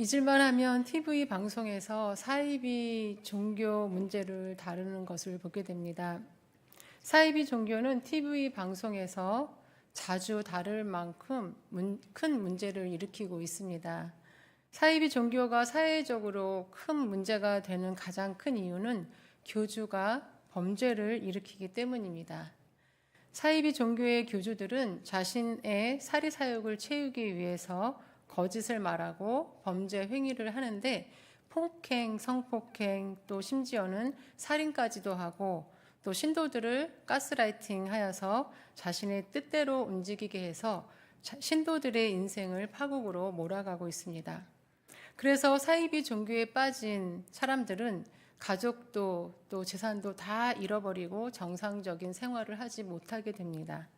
잊을만 하면 TV 방송에서 사이비 종교 문제를 다루는 것을 보게 됩니다. 사이비 종교는 TV 방송에서 자주 다룰 만큼 문- 큰 문제를 일으키고 있습니다. 사이비 종교가 사회적으로 큰 문제가 되는 가장 큰 이유는 교주가 범죄를 일으키기 때문입니다. 사이비 종교의 교주들은 자신의 사리 사욕을 채우기 위해서 거짓을 말하고 범죄 행위를 하는데 폭행, 성폭행, 또 심지어는 살인까지도 하고 또 신도들을 가스라이팅 하여서 자신의 뜻대로 움직이게 해서 자- 신도들의 인생을 파국으로 몰아가고 있습니다. 그래서 사이비 종교에 빠진 사람들은 가족도 또 재산도 다 잃어버리고 정상적인 생활을 하지 못하게 됩니다.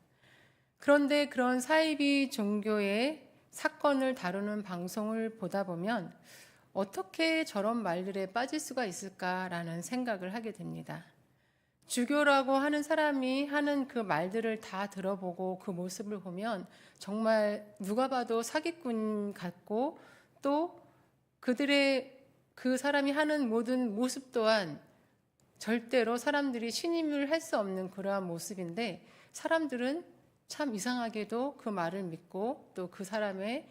그런데 그런 사이비 종교의 사건을 다루는 방송을 보다 보면 어떻게 저런 말들에 빠질 수가 있을까라는 생각을 하게 됩니다. 주교라고 하는 사람이 하는 그 말들을 다 들어보고 그 모습을 보면 정말 누가 봐도 사기꾼 같고 또 그들의 그 사람이 하는 모든 모습 또한 절대로 사람들이 신임을 할 수 없는 그러한 모습인데 사람들은 참 이상하게도 그 말을 믿고 또 그 사람의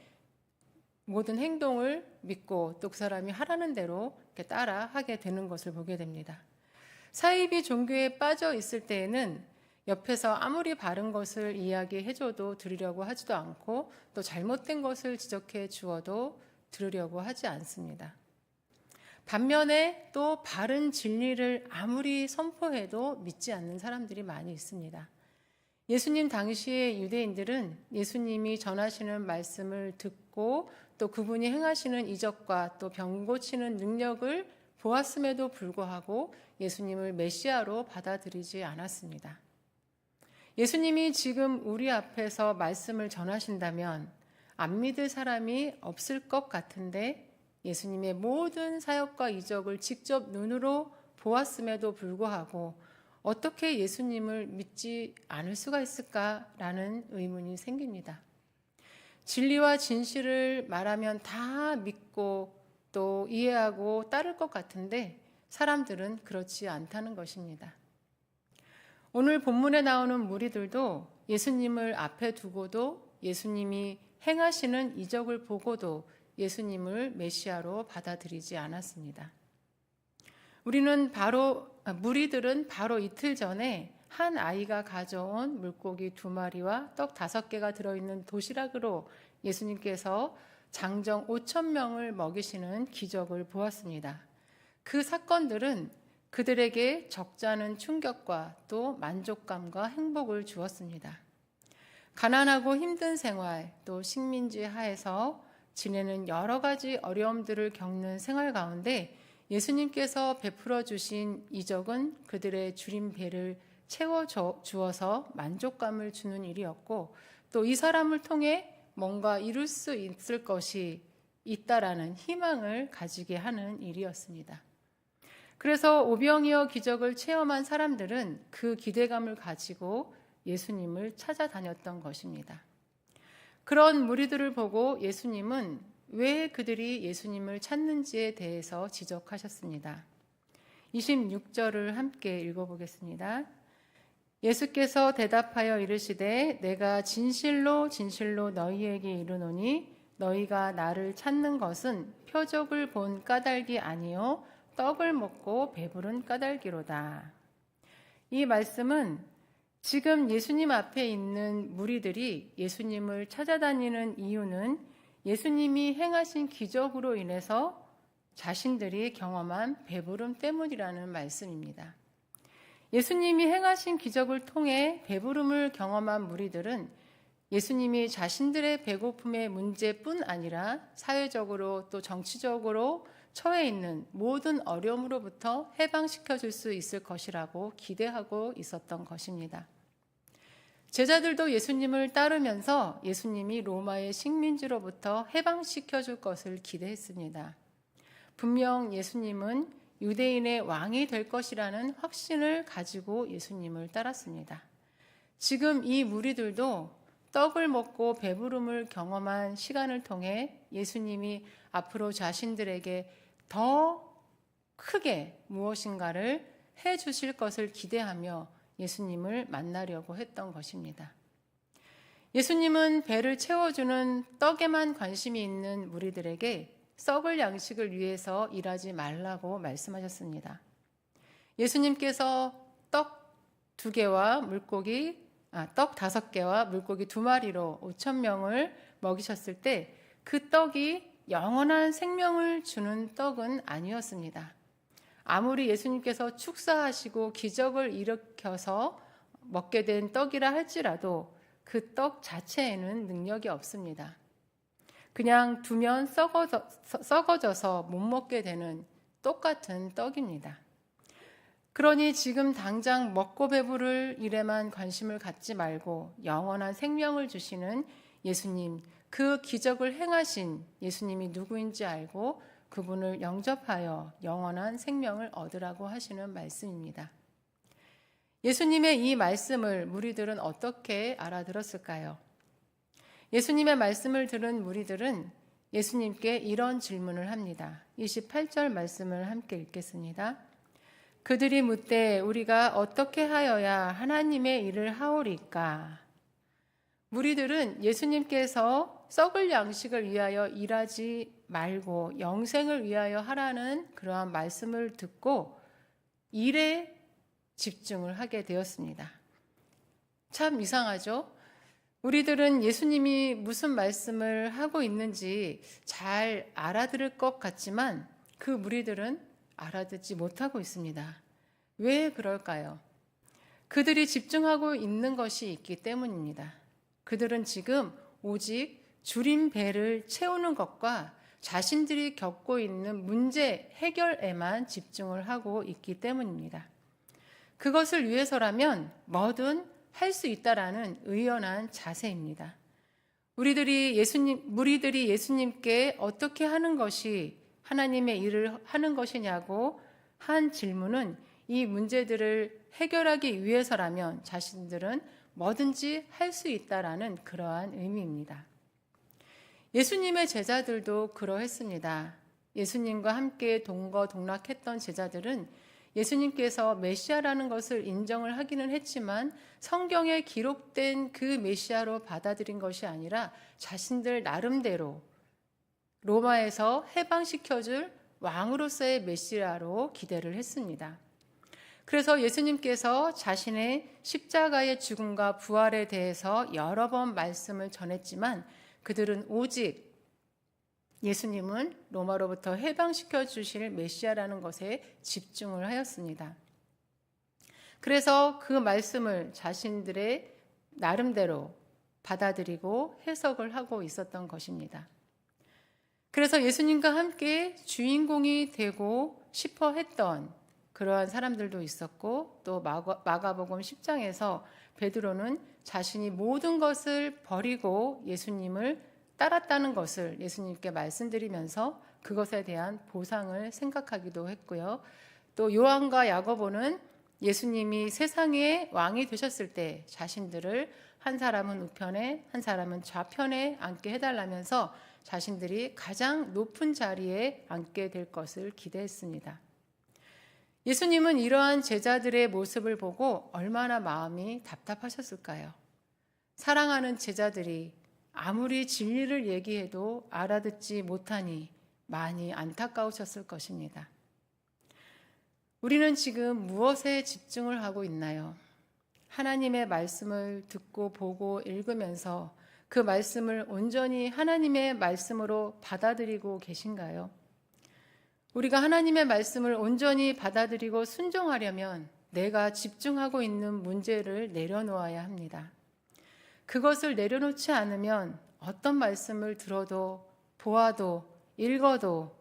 모든 행동을 믿고 또 그 사람이 하라는 대로 따라 하게 되는 것을 보게 됩니다. 사이비 종교에 빠져 있을 때에는 옆에서 아무리 바른 것을 이야기해줘도 들으려고 하지도 않고 또 잘못된 것을 지적해 주어도 들으려고 하지 않습니다. 반면에 또 바른 진리를 아무리 선포해도 믿지 않는 사람들이 많이 있습니다. 예수님 당시의 유대인들은 예수님이 전하시는 말씀을 듣고 또 그분이 행하시는 이적과 또 병 고치는 능력을 보았음에도 불구하고 예수님을 메시아로 받아들이지 않았습니다. 예수님이 지금 우리 앞에서 말씀을 전하신다면 안 믿을 사람이 없을 것 같은데 예수님의 모든 사역과 이적을 직접 눈으로 보았음에도 불구하고 어떻게 예수님을 믿지 않을 수가 있을까라는 의문이 생깁니다. 진리와 진실을 말하면 다 믿고 또 이해하고 따를 것 같은데 사람들은 그렇지 않다는 것입니다. 오늘 본문에 나오는 무리들도 예수님을 앞에 두고도 예수님이 행하시는 이적을 보고도 예수님을 메시아로 받아들이지 않았습니다. 우리는 바로 아, 무리들은 바로 이틀 전에 한 아이가 가져온 물고기 두 마리와 떡 다섯 개가 들어있는 도시락으로 예수님께서 장정 5천 명을 먹이시는 기적을 보았습니다. 그 사건들은 그들에게 적잖은 충격과 또 만족감과 행복을 주었습니다. 가난하고 힘든 생활, 또 식민지 하에서 지내는 여러 가지 어려움들을 겪는 생활 가운데 예수님께서 베풀어 주신 이적은 그들의 주린 배를 채워 주어서 만족감을 주는 일이었고 또 이 사람을 통해 뭔가 이룰 수 있을 것이 있다라는 희망을 가지게 하는 일이었습니다. 그래서 오병이어 기적을 체험한 사람들은 그 기대감을 가지고 예수님을 찾아다녔던 것입니다. 그런 무리들을 보고 예수님은 왜 그들이 예수님을 찾는지에 대해서 지적하셨습니다. 26절을 함께 읽어보겠습니다. 예수께서 대답하여 이르시되 내가 진실로 진실로 너희에게 이르노니 너희가 나를 찾는 것은 표적을 본 까닭이 아니요 떡을 먹고 배부른 까닭이로다. 이 말씀은 지금 예수님 앞에 있는 무리들이 예수님을 찾아다니는 이유는 예수님이 행하신 기적으로 인해서 자신들이 경험한 배부름 때문이라는 말씀입니다. 예수님이 행하신 기적을 통해 배부름을 경험한 무리들은 예수님이 자신들의 배고픔의 문제뿐 아니라 사회적으로 또 정치적으로 처해 있는 모든 어려움으로부터 해방시켜 줄 수 있을 것이라고 기대하고 있었던 것입니다. 제자들도 예수님을 따르면서 예수님이 로마의 식민지로부터 해방시켜 줄 것을 기대했습니다. 분명 예수님은 유대인의 왕이 될 것이라는 확신을 가지고 예수님을 따랐습니다. 지금 이 무리들도 떡을 먹고 배부름을 경험한 시간을 통해 예수님이 앞으로 자신들에게 더 크게 무엇인가를 해 주실 것을 기대하며 예수님을 만나려고 했던 것입니다. 예수님은 배를 채워주는 떡에만 관심이 있는 무리들에게 썩을 양식을 위해서 일하지 말라고 말씀하셨습니다. 예수님께서 떡 두 개와 물고기, 아, 떡 다섯 개와 물고기 두 마리로 5천 명을 먹이셨을 때 그 떡이 영원한 생명을 주는 떡은 아니었습니다. 아무리 예수님께서 축사하시고 기적을 일으켜서 먹게 된 떡이라 할지라도 그 떡 자체에는 능력이 없습니다. 그냥 두면 썩어져, 썩어져서 못 먹게 되는 똑같은 떡입니다. 그러니 지금 당장 먹고 배부를 일에만 관심을 갖지 말고 영원한 생명을 주시는 예수님, 그 기적을 행하신 예수님이 누구인지 알고 그분을 영접하여 영원한 생명을 얻으라고 하시는 말씀입니다. 예수님의 이 말씀을 무리들은 어떻게 알아들었을까요? 예수님의 말씀을 들은 무리들은 예수님께 이런 질문을 합니다. 28절 말씀을 함께 읽겠습니다. 그들이 묻되 우리가 어떻게 하여야 하나님의 일을 하오리까? 무리들은 예수님께서 썩을 양식을 위하여 일하지 말고 영생을 위하여 하라는 그러한 말씀을 듣고 일에 집중을 하게 되었습니다. 참 이상하죠? 우리들은 예수님이 무슨 말씀을 하고 있는지 잘 알아들을 것 같지만 그 무리들은 알아듣지 못하고 있습니다. 왜 그럴까요? 그들이 집중하고 있는 것이 있기 때문입니다. 그들은 지금 오직 줄인 배를 채우는 것과 자신들이 겪고 있는 문제 해결에만 집중을 하고 있기 때문입니다. 그것을 위해서라면 뭐든 할 수 있다라는 의연한 자세입니다. 우리들이 예수님, 무리들이 예수님께 어떻게 하는 것이 하나님의 일을 하는 것이냐고 한 질문은 이 문제들을 해결하기 위해서라면 자신들은 뭐든지 할 수 있다라는 그러한 의미입니다. 예수님의 제자들도 그러했습니다. 예수님과 함께 동거 동락했던 제자들은 예수님께서 메시아라는 것을 인정을 하기는 했지만 성경에 기록된 그 메시아로 받아들인 것이 아니라 자신들 나름대로 로마에서 해방시켜줄 왕으로서의 메시아로 기대를 했습니다. 그래서 예수님께서 자신의 십자가의 죽음과 부활에 대해서 여러 번 말씀을 전했지만 그들은 오직 예수님은 로마로부터 해방시켜 주실 메시아라는 것에 집중을 하였습니다. 그래서 그 말씀을 자신들의 나름대로 받아들이고 해석을 하고 있었던 것입니다. 그래서 예수님과 함께 주인공이 되고 싶어 했던 그러한 사람들도 있었고 또 마가 복음 10장에서 베드로는 자신이 모든 것을 버리고 예수님을 따랐다는 것을 예수님께 말씀드리면서 그것에 대한 보상을 생각하기도 했고요. 또 요한과 야고보는 예수님이 세상의 왕이 되셨을 때 자신들을 한 사람은 우편에 한 사람은 좌편에 앉게 해달라면서 자신들이 가장 높은 자리에 앉게 될 것을 기대했습니다. 예수님은 이러한 제자들의 모습을 보고 얼마나 마음이 답답하셨을까요? 사랑하는 제자들이 아무리 진리를 얘기해도 알아듣지 못하니 많이 안타까우셨을 것입니다. 우리는 지금 무엇에 집중을 하고 있나요? 하나님의 말씀을 듣고 보고 읽으면서 그 말씀을 온전히 하나님의 말씀으로 받아들이고 계신가요? 우리가 하나님의 말씀을 온전히 받아들이고 순종하려면 내가 집중하고 있는 문제를 내려놓아야 합니다. 그것을 내려놓지 않으면 어떤 말씀을 들어도 보아도 읽어도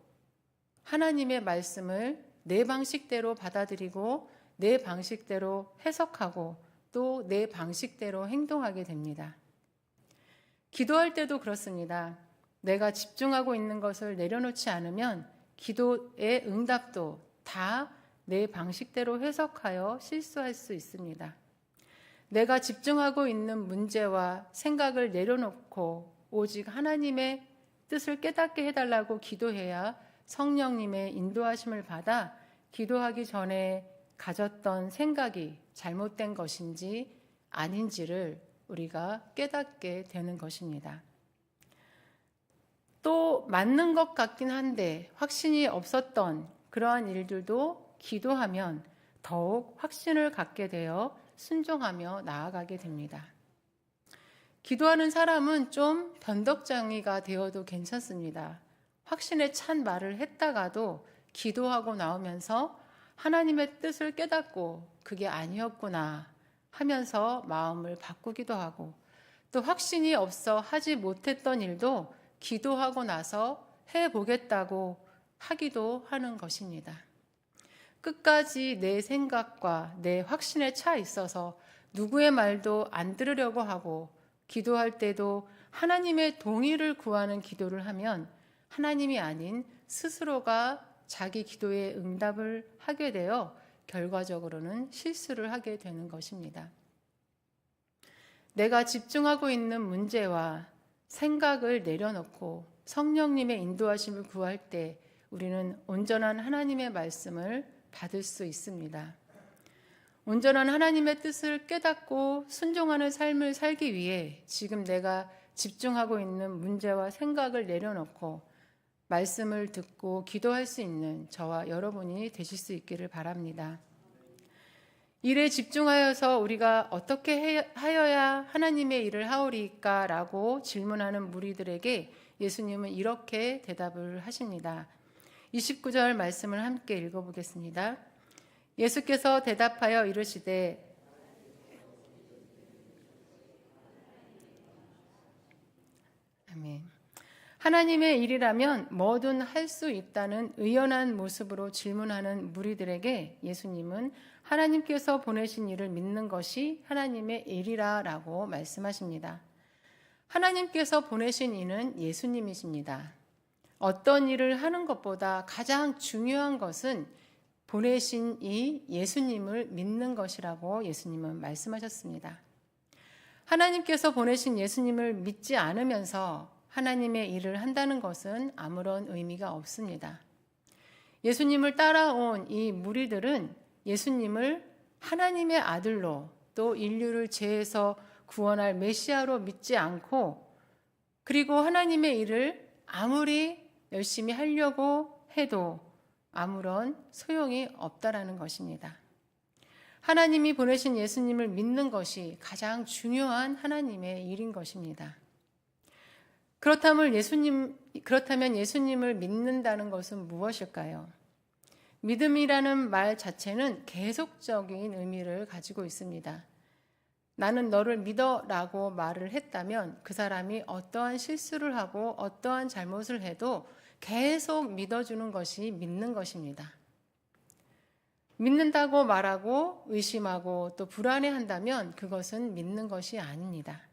하나님의 말씀을 내 방식대로 받아들이고 내 방식대로 해석하고 또 내 방식대로 행동하게 됩니다. 기도할 때도 그렇습니다. 내가 집중하고 있는 것을 내려놓지 않으면 기도의 응답도 다 내 방식대로 해석하여 실수할 수 있습니다. 내가 집중하고 있는 문제와 생각을 내려놓고 오직 하나님의 뜻을 깨닫게 해달라고 기도해야 성령님의 인도하심을 받아 기도하기 전에 가졌던 생각이 잘못된 것인지 아닌지를 우리가 깨닫게 되는 것입니다. 또 맞는 것 같긴 한데 확신이 없었던 그러한 일들도 기도하면 더욱 확신을 갖게 되어 순종하며 나아가게 됩니다. 기도하는 사람은 좀 변덕장이가 되어도 괜찮습니다. 확신에 찬 말을 했다가도 기도하고 나오면서 하나님의 뜻을 깨닫고 그게 아니었구나 하면서 마음을 바꾸기도 하고 또 확신이 없어 하지 못했던 일도 기도하고 나서 해보겠다고 하기도 하는 것입니다. 끝까지 내 생각과 내 확신에 차 있어서 누구의 말도 안 들으려고 하고 기도할 때도 하나님의 동의를 구하는 기도를 하면 하나님이 아닌 스스로가 자기 기도에 응답을 하게 되어 결과적으로는 실수를 하게 되는 것입니다. 내가 집중하고 있는 문제와 생각을 내려놓고 성령님의 인도하심을 구할 때 우리는 온전한 하나님의 말씀을 받을 수 있습니다. 온전한 하나님의 뜻을 깨닫고 순종하는 삶을 살기 위해 지금 내가 집중하고 있는 문제와 생각을 내려놓고 말씀을 듣고 기도할 수 있는 저와 여러분이 되실 수 있기를 바랍니다. 일에 집중하여서 우리가 어떻게 하여야 하나님의 일을 하오리까라고 질문하는 무리들에게 예수님은 이렇게 대답을 하십니다. 29절 말씀을 함께 읽어보겠습니다. 예수께서 대답하여 이르시되 아멘. 하나님의 일이라면 뭐든 할 수 있다는 의연한 모습으로 질문하는 무리들에게 예수님은 하나님께서 보내신 일을 믿는 것이 하나님의 일이라라고 말씀하십니다. 하나님께서 보내신 이는 예수님이십니다. 어떤 일을 하는 것보다 가장 중요한 것은 보내신 이 예수님을 믿는 것이라고 예수님은 말씀하셨습니다. 하나님께서 보내신 예수님을 믿지 않으면서 하나님의 일을 한다는 것은 아무런 의미가 없습니다. 예수님을 따라온 이 무리들은 예수님을 하나님의 아들로 또 인류를 죄에서 구원할 메시아로 믿지 않고 그리고 하나님의 일을 아무리 열심히 하려고 해도 아무런 소용이 없다라는 것입니다. 하나님이 보내신 예수님을 믿는 것이 가장 중요한 하나님의 일인 것입니다. 그렇다면 예수님, 그렇다면 예수님을 믿는다는 것은 무엇일까요? 믿음이라는 말 자체는 계속적인 의미를 가지고 있습니다. 나는 너를 믿어 라고 말을 했다면 그 사람이 어떠한 실수를 하고 어떠한 잘못을 해도 계속 믿어주는 것이 믿는 것입니다. 믿는다고 말하고 의심하고 또 불안해 한다면 그것은 믿는 것이 아닙니다.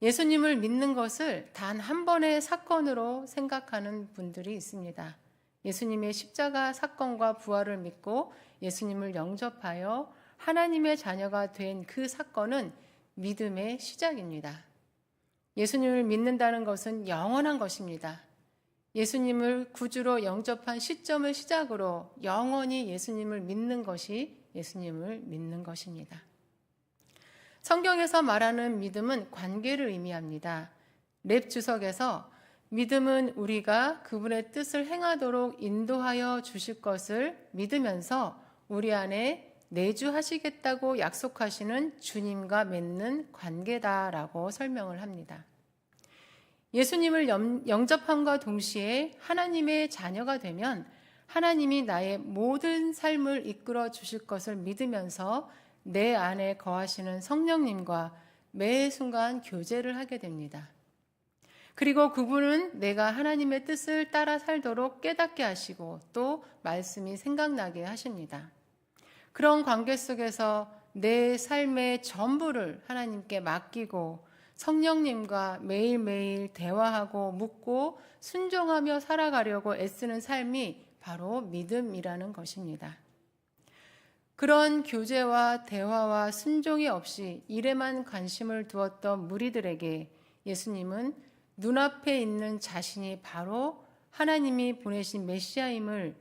예수님을 믿는 것을 단 한 번의 사건으로 생각하는 분들이 있습니다. 예수님의 십자가 사건과 부활을 믿고 예수님을 영접하여 하나님의 자녀가 된 그 사건은 믿음의 시작입니다. 예수님을 믿는다는 것은 영원한 것입니다. 예수님을 구주로 영접한 시점을 시작으로 영원히 예수님을 믿는 것이 예수님을 믿는 것입니다. 성경에서 말하는 믿음은 관계를 의미합니다. 랩 주석에서 믿음은 우리가 그분의 뜻을 행하도록 인도하여 주실 것을 믿으면서 우리 안에 내주하시겠다고 약속하시는 주님과 맺는 관계다라고 설명을 합니다. 예수님을 영접함과 동시에 하나님의 자녀가 되면 하나님이 나의 모든 삶을 이끌어 주실 것을 믿으면서 내 안에 거하시는 성령님과 매 순간 교제를 하게 됩니다. 그리고 그분은 내가 하나님의 뜻을 따라 살도록 깨닫게 하시고 또 말씀이 생각나게 하십니다. 그런 관계 속에서 내 삶의 전부를 하나님께 맡기고 성령님과 매일매일 대화하고 묻고 순종하며 살아가려고 애쓰는 삶이 바로 믿음이라는 것입니다. 그런 교제와 대화와 순종이 없이 일에만 관심을 두었던 무리들에게 예수님은 눈앞에 있는 자신이 바로 하나님이 보내신 메시아임을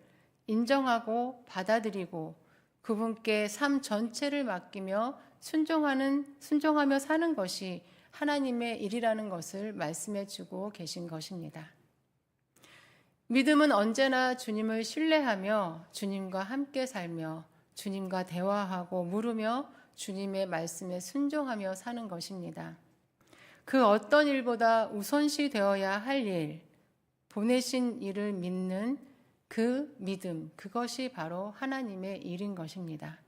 인정하고 받아들이고 그분께 삶 전체를 맡기며 순종하는 순종하며 사는 것이 하나님의 일이라는 것을 말씀해 주고 계신 것입니다. 믿음은 언제나 주님을 신뢰하며 주님과 함께 살며 주님과 대화하고 물으며 주님의 말씀에 순종하며 사는 것입니다. 그 어떤 일보다 우선시 되어야 할 일, 보내신 일을 믿는 그 믿음, 그것이 바로 하나님의 일인 것입니다.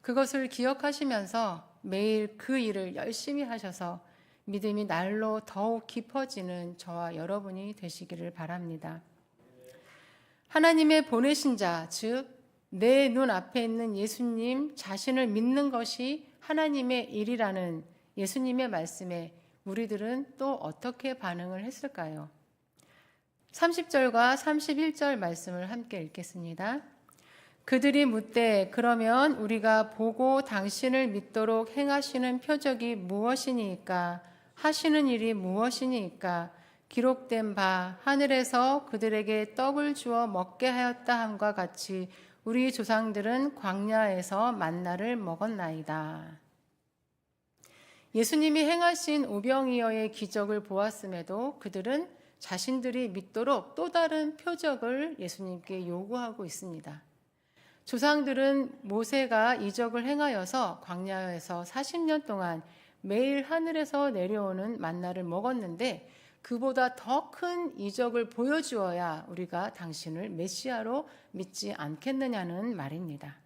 그것을 기억하시면서 매일 그 일을 열심히 하셔서 믿음이 날로 더욱 깊어지는 저와 여러분이 되시기를 바랍니다. 하나님의 보내신 자, 즉, 내 눈 앞에 있는 예수님 자신을 믿는 것이 하나님의 일이라는 예수님의 말씀에 우리들은 또 어떻게 반응을 했을까요? 30절과 31절 말씀을 함께 읽겠습니다. 그들이 묻되 그러면 우리가 보고 당신을 믿도록 행하시는 표적이 무엇이니까 하시는 일이 무엇이니까 기록된 바 하늘에서 그들에게 떡을 주어 먹게 하였다 함과 같이 우리 조상들은 광야에서 만나를 먹었나이다. 예수님이 행하신 오병이어의 기적을 보았음에도 그들은 자신들이 믿도록 또 다른 표적을 예수님께 요구하고 있습니다. 조상들은 모세가 이적을 행하여서 광야에서 40년 동안 매일 하늘에서 내려오는 만나를 먹었는데 그보다 더 큰 이적을 보여주어야 우리가 당신을 메시아로 믿지 않겠느냐는 말입니다.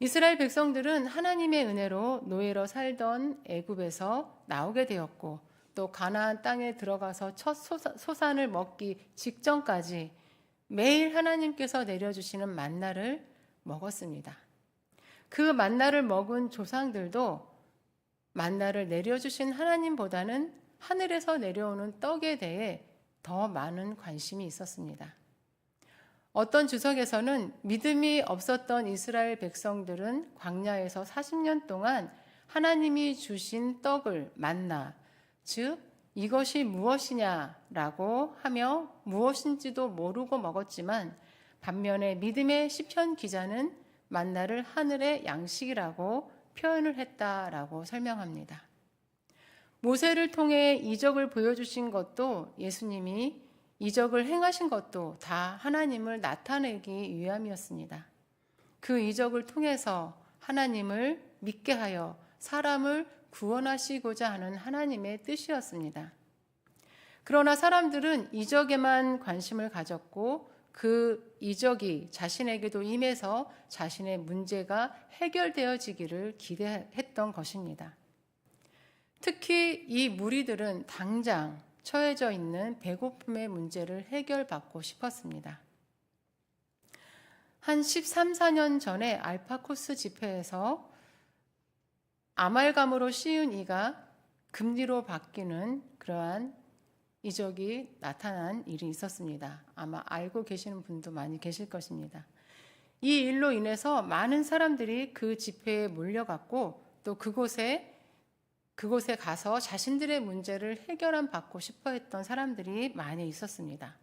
이스라엘 백성들은 하나님의 은혜로 노예로 살던 애굽에서 나오게 되었고 또 가나안 땅에 들어가서 첫 소산을 먹기 직전까지 매일 하나님께서 내려주시는 만나를 먹었습니다. 그 만나를 먹은 조상들도 만나를 내려주신 하나님보다는 하늘에서 내려오는 떡에 대해 더 많은 관심이 있었습니다. 어떤 주석에서는 믿음이 없었던 이스라엘 백성들은 광야에서 40년 동안 하나님이 주신 떡을 만나, 즉, 이것이 무엇이냐라고 하며 무엇인지도 모르고 먹었지만 반면에 믿음의 시편 기자는 만나를 하늘의 양식이라고 표현을 했다라고 설명합니다. 모세를 통해 이적을 보여주신 것도 예수님이 이적을 행하신 것도 다 하나님을 나타내기 위함이었습니다. 그 이적을 통해서 하나님을 믿게 하여 사람을 구원하시고자 하는 하나님의 뜻이었습니다. 그러나 사람들은 이적에만 관심을 가졌고 그 이적이 자신에게도 임해서 자신의 문제가 해결되어지기를 기대했던 것입니다. 특히 이 무리들은 당장 처해져 있는 배고픔의 문제를 해결받고 싶었습니다. 한 13, 14년 전에 알파코스 집회에서 아말감으로 씌운 이가 금리로 바뀌는 그러한 이적이 나타난 일이 있었습니다. 아마 알고 계시는 분도 많이 계실 것입니다. 이 일로 인해서 많은 사람들이 그 집회에 몰려갔고 또 그곳에 그곳에 가서 자신들의 문제를 해결함 받고 싶어 했던 사람들이 많이 있었습니다.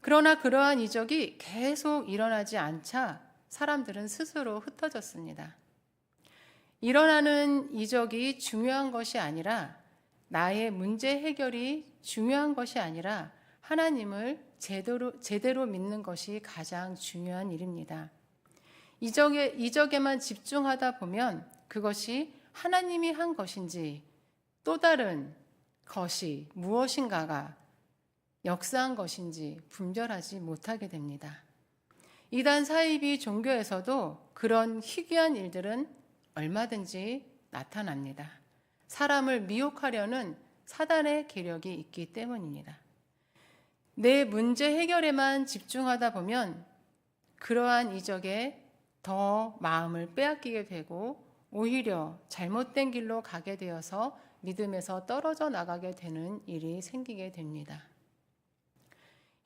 그러나 그러한 이적이 계속 일어나지 않자 사람들은 스스로 흩어졌습니다. 일어나는 이적이 중요한 것이 아니라 나의 문제 해결이 중요한 것이 아니라 하나님을 제대로, 제대로 믿는 것이 가장 중요한 일입니다. 이적에, 이적에만 집중하다 보면 그것이 하나님이 한 것인지 또 다른 것이 무엇인가가 역사한 것인지 분별하지 못하게 됩니다. 이단 사이비 종교에서도 그런 희귀한 일들은 얼마든지 나타납니다. 사람을 미혹하려는 사단의 계력이 있기 때문입니다. 내 문제 해결에만 집중하다 보면 그러한 이적에 더 마음을 빼앗기게 되고 오히려 잘못된 길로 가게 되어서 믿음에서 떨어져 나가게 되는 일이 생기게 됩니다.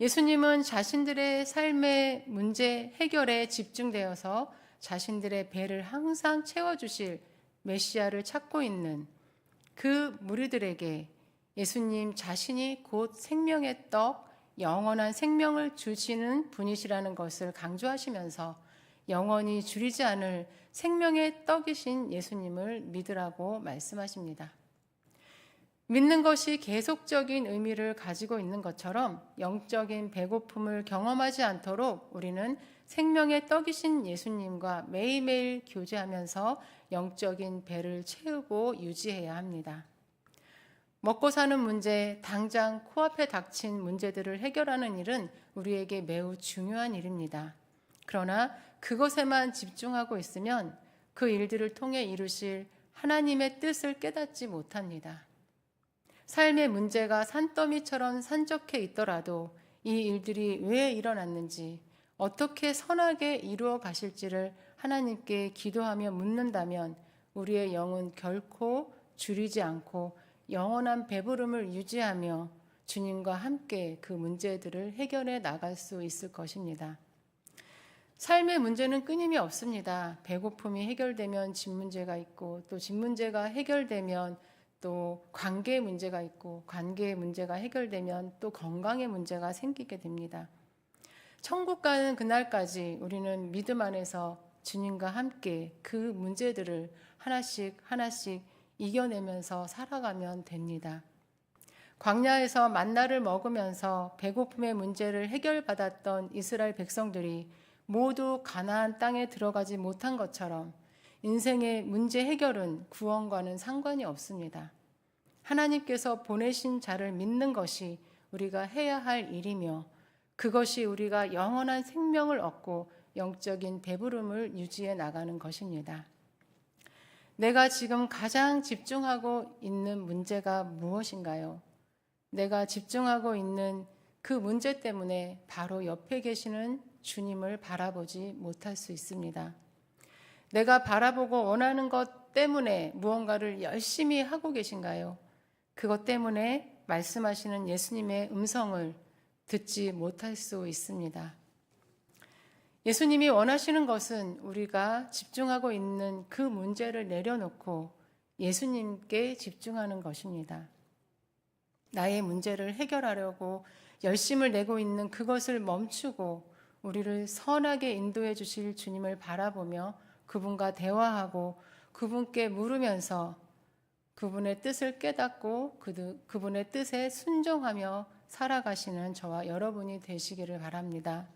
예수님은 자신들의 삶의 문제 해결에 집중되어서 자신들의 배를 항상 채워주실 메시아를 찾고 있는 그 무리들에게 예수님 자신이 곧 생명의 떡, 영원한 생명을 주시는 분이시라는 것을 강조하시면서 영원히 줄이지 않을 생명의 떡이신 예수님을 믿으라고 말씀하십니다. 믿는 것이 계속적인 의미를 가지고 있는 것처럼 영적인 배고픔을 경험하지 않도록 우리는 생명의 떡이신 예수님과 매일매일 교제하면서 영적인 배를 채우고 유지해야 합니다. 먹고 사는 문제, 당장 코앞에 닥친 문제들을 해결하는 일은 우리에게 매우 중요한 일입니다. 그러나 그것에만 집중하고 있으면 그 일들을 통해 이루실 하나님의 뜻을 깨닫지 못합니다. 삶의 문제가 산더미처럼 산적해 있더라도 이 일들이 왜 일어났는지, 어떻게 선하게 이루어 가실지를 하나님께 기도하며 묻는다면 우리의 영은 결코 줄이지 않고 영원한 배부름을 유지하며 주님과 함께 그 문제들을 해결해 나갈 수 있을 것입니다. 삶의 문제는 끊임이 없습니다. 배고픔이 해결되면 집 문제가 있고 또 집 문제가 해결되면 또 관계의 문제가 있고 관계의 문제가 해결되면 또 건강의 문제가 생기게 됩니다. 천국 가는 그날까지 우리는 믿음 안에서 주님과 함께 그 문제들을 하나씩 하나씩 이겨내면서 살아가면 됩니다. 광야에서 만나를 먹으면서 배고픔의 문제를 해결받았던 이스라엘 백성들이 모두 가나안 땅에 들어가지 못한 것처럼 인생의 문제 해결은 구원과는 상관이 없습니다. 하나님께서 보내신 자를 믿는 것이 우리가 해야 할 일이며 그것이 우리가 영원한 생명을 얻고 영적인 배부름을 유지해 나가는 것입니다. 내가 지금 가장 집중하고 있는 문제가 무엇인가요? 내가 집중하고 있는 그 문제 때문에 바로 옆에 계시는 주님을 바라보지 못할 수 있습니다. 내가 바라보고 원하는 것 때문에 무언가를 열심히 하고 계신가요? 그것 때문에 말씀하시는 예수님의 음성을 듣지 못할 수 있습니다. 예수님이 원하시는 것은 우리가 집중하고 있는 그 문제를 내려놓고 예수님께 집중하는 것입니다. 나의 문제를 해결하려고 열심을 내고 있는 그것을 멈추고 우리를 선하게 인도해 주실 주님을 바라보며 그분과 대화하고 그분께 물으면서 그분의 뜻을 깨닫고 그분의 뜻에 순종하며 살아가시는 저와 여러분이 되시기를 바랍니다.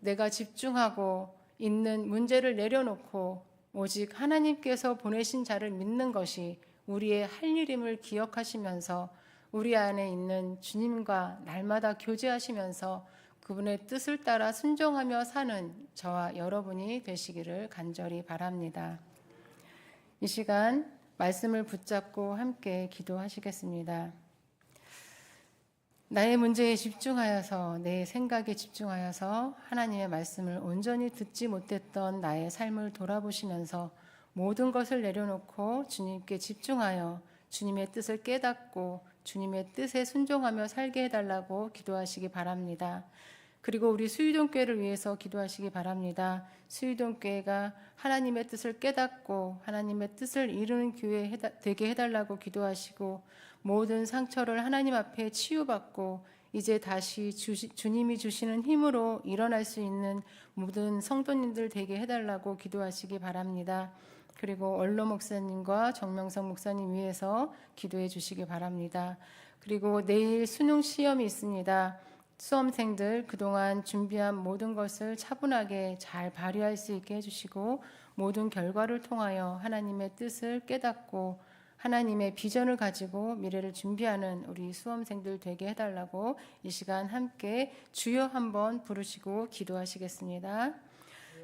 내가 집중하고 있는 문제를 내려놓고 오직 하나님께서 보내신 자를 믿는 것이 우리의 할 일임을 기억하시면서 우리 안에 있는 주님과 날마다 교제하시면서 그분의 뜻을 따라 순종하며 사는 저와 여러분이 되시기를 간절히 바랍니다. 이 시간 말씀을 붙잡고 함께 기도하시겠습니다. 나의 문제에 집중하여서 내 생각에 집중하여서 하나님의 말씀을 온전히 듣지 못했던 나의 삶을 돌아보시면서 모든 것을 내려놓고 주님께 집중하여 주님의 뜻을 깨닫고 주님의 뜻에 순종하며 살게 해달라고 기도하시기 바랍니다. 그리고 우리 수유동교회를 위해서 기도하시기 바랍니다. 수유동교회가 하나님의 뜻을 깨닫고 하나님의 뜻을 이루는 교회 되게 해달라고 기도하시고 모든 상처를 하나님 앞에 치유받고 이제 다시 주, 주님이 주시는 힘으로 일어날 수 있는 모든 성도님들 되게 해달라고 기도하시기 바랍니다. 그리고 원로 목사님과 정명성 목사님 위해서 기도해 주시기 바랍니다. 그리고 내일 수능 시험이 있습니다. 수험생들 그동안 준비한 모든 것을 차분하게 잘 발휘할 수 있게 해주시고 모든 결과를 통하여 하나님의 뜻을 깨닫고 하나님의 비전을 가지고 미래를 준비하는 우리 수험생들 되게 해달라고 이 시간 함께 주여 한번 부르시고 기도하시겠습니다.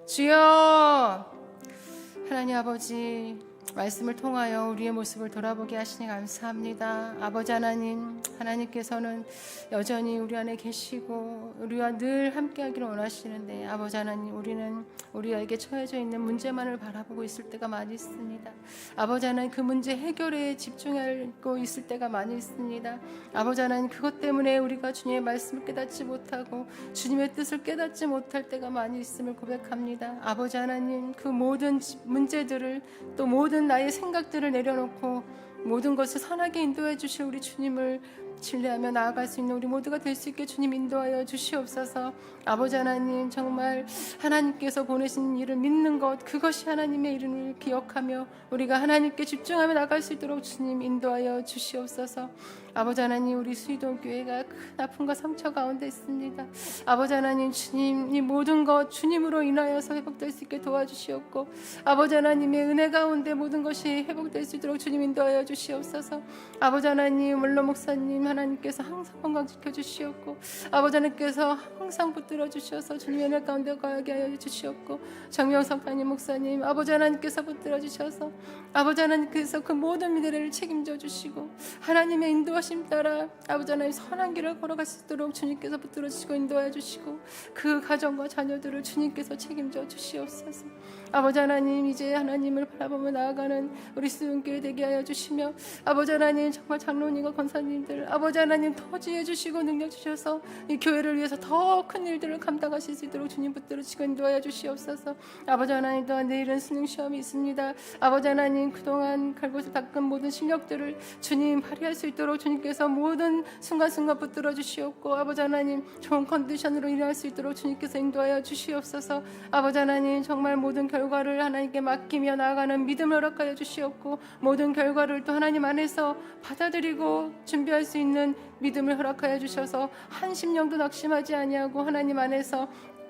주여 하나님 아버지 말씀을 통하여 우리의 모습을 돌아보게 하시니 감사합니다. 아버지 하나님, 하나님께서는 여전히 우리 안에 계시고 우리와 늘 함께 하기를 원하시는데 아버지 하나님, 우리는 우리에게 처해져 있는 문제만을 바라보고 있을 때가 많이 있습니다. 아버지 하나님, 그 문제 해결에 집중하고 있을 때가 많이 있습니다. 아버지 하나님, 그것 때문에 우리가 주님의 말씀을 깨닫지 못하고 주님의 뜻을 깨닫지 못할 때가 많이 있음을 고백합니다. 아버지 하나님, 그 모든 문제들을 또 모든 나의 생각들을 내려놓고 모든 것을 선하게 인도해 주실 우리 주님을 신뢰하며 나아갈 수 있는 우리 모두가 될 수 있게 주님 인도하여 주시옵소서. 아버지 하나님 정말 하나님께서 보내신 일을 믿는 것 그것이 하나님의 이름을 기억하며 우리가 하나님께 집중하며 나갈 수 있도록 주님 인도하여 주시옵소서. 아버지 하나님 우리 수의도 교회가 큰 아픔과 상처 가운데 있습니다. 아버지 하나님 주님 이 모든 것 주님으로 인하여서 회복될 수 있게 도와주시옵고 아버지 하나님의 은혜 가운데 모든 것이 회복될 수 있도록 주님 인도하여 주시옵소서. 아버지 하나님 물론 목사님 하나님께서 항상 건강 지켜 주시옵고 아버지 하나님께서 항상 붙들어 주셔서 주님의 은혜 가운데 거하게 하여 주시옵고 정명석 담임 목사님 아버지 하나님께서 붙들어 주셔서 아버지 하나님께서 그 모든 미래를 책임져 주시고 하나님의 인도하 심 따라 아버지 하나님 선한 길을 걸어갈 수 있도록 주님께서 붙들어 주시고 인도하여 주시고 그 가정과 자녀들을 주님께서 책임져 주시옵소서. 아버지 하나님 이제 하나님을 바라보며 나아가는 우리 수용교회 되게 하여 주시며 아버지 하나님 정말 장로님과 권사님들 아버지 하나님 더 지혜 주시고 능력 주셔서 이 교회를 위해서 더 큰 일들을 감당하실 수 있도록 주님 붙들어 주시고 인도하여 주시옵소서. 아버지 하나님 또한 내일은 수능 시험이 있습니다. 아버지 하나님 그동안 갈곳을 닦은 모든 실력들을 주님 발휘할 수 있도록 주님 께서 모든 순간순간 붙들어 주시옵고 아버지 하나님 좋은 컨디션으로 일할 수 있도록 주님께서 인도하여 주시옵소서. 아버지 하나님 정말 모든 결과를 하나님께 맡기며 나아가는 믿음을 허락하여 주시옵고 모든 결과를 또 하나님 안에서 받아들이고 준비할 수 있는 믿음을 허락하여 주셔서 한 심령도 낙심하지 아니하고 하나님 안에서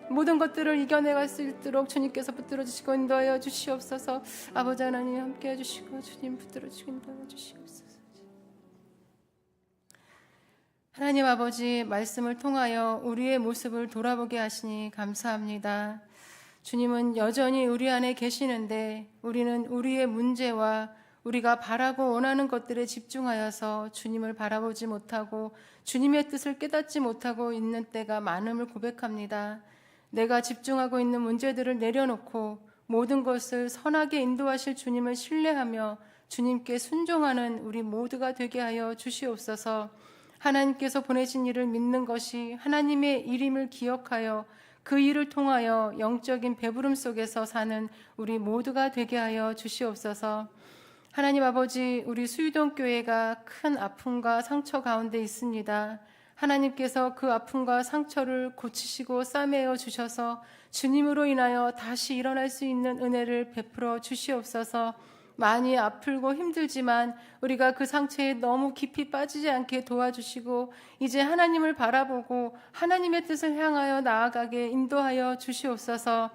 모든 것들을 이겨내갈 수 있도록 주님께서 붙들어 주시고 인도하여 주시옵소서. 아버지 하나님 함께 해주시고 주님 붙들어 주시고 인도하여 주시옵소서 하나님 아버지 말씀을 통하여 우리의 모습을 돌아보게 하시니 감사합니다. 주님은 여전히 우리 안에 계시는데 우리는 우리의 문제와 우리가 바라고 원하는 것들에 집중하여서 주님을 바라보지 못하고 주님의 뜻을 깨닫지 못하고 있는 때가 많음을 고백합니다. 내가 집중하고 있는 문제들을 내려놓고 모든 것을 선하게 인도하실 주님을 신뢰하며 주님께 순종하는 우리 모두가 되게 하여 주시옵소서. 하나님께서 보내신 일을 믿는 것이 하나님의 일임을 기억하여 그 일을 통하여 영적인 배부름 속에서 사는 우리 모두가 되게 하여 주시옵소서. 하나님 아버지, 우리 수유동 교회가 큰 아픔과 상처 가운데 있습니다. 하나님께서 그 아픔과 상처를 고치시고 싸매어 주셔서 주님으로 인하여 다시 일어날 수 있는 은혜를 베풀어 주시옵소서. 많이 아플고 힘들지만 우리가 그 상처에 너무 깊이 빠지지 않게 도와주시고 이제 하나님을 바라보고 하나님의 뜻을 향하여 나아가게 인도하여 주시옵소서.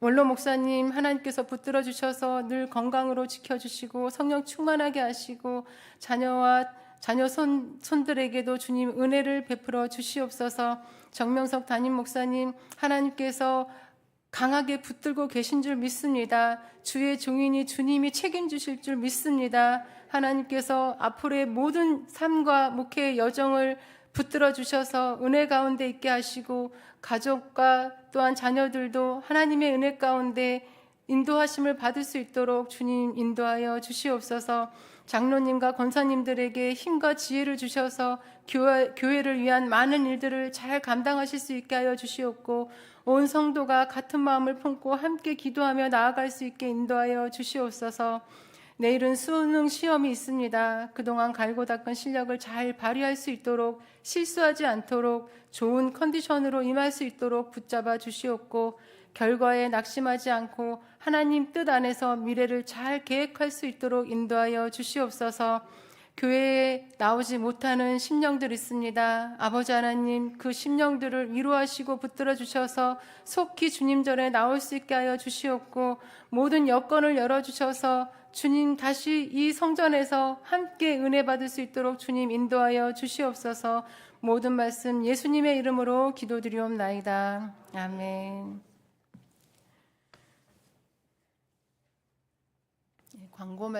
원로 목사님 하나님께서 붙들어 주셔서 늘 건강으로 지켜 주시고 성령 충만하게 하시고 자녀와 자녀 손, 손들에게도 주님 은혜를 베풀어 주시옵소서 정명석 담임 목사님 하나님께서 강하게 붙들고 계신 줄 믿습니다. 주의 종인이 주님이 책임지실 줄 믿습니다. 하나님께서 앞으로의 모든 삶과 목회의 여정을 붙들어 주셔서 은혜 가운데 있게 하시고 가족과 또한 자녀들도 하나님의 은혜 가운데 인도하심을 받을 수 있도록 주님 인도하여 주시옵소서. 장로님과 권사님들에게 힘과 지혜를 주셔서 교회, 교회를 위한 많은 일들을 잘 감당하실 수 있게 하여 주시옵고 온 성도가 같은 마음을 품고 함께 기도하며 나아갈 수 있게 인도하여 주시옵소서. 내일은 수능 시험이 있습니다. 그동안 갈고 닦은 실력을 잘 발휘할 수 있도록 실수하지 않도록 좋은 컨디션으로 임할 수 있도록 붙잡아 주시옵고 결과에 낙심하지 않고 하나님 뜻 안에서 미래를 잘 계획할 수 있도록 인도하여 주시옵소서. 교회에 나오지 못하는 심령들 있습니다. 아버지 하나님 그 심령들을 위로하시고 붙들어 주셔서 속히 주님 전에 나올 수 있게 하여 주시옵고 모든 여건을 열어 주셔서 주님 다시 이 성전에서 함께 은혜 받을 수 있도록 주님 인도하여 주시옵소서. 모든 말씀 예수님의 이름으로 기도드리옵나이다. 아멘. 네, 광고 말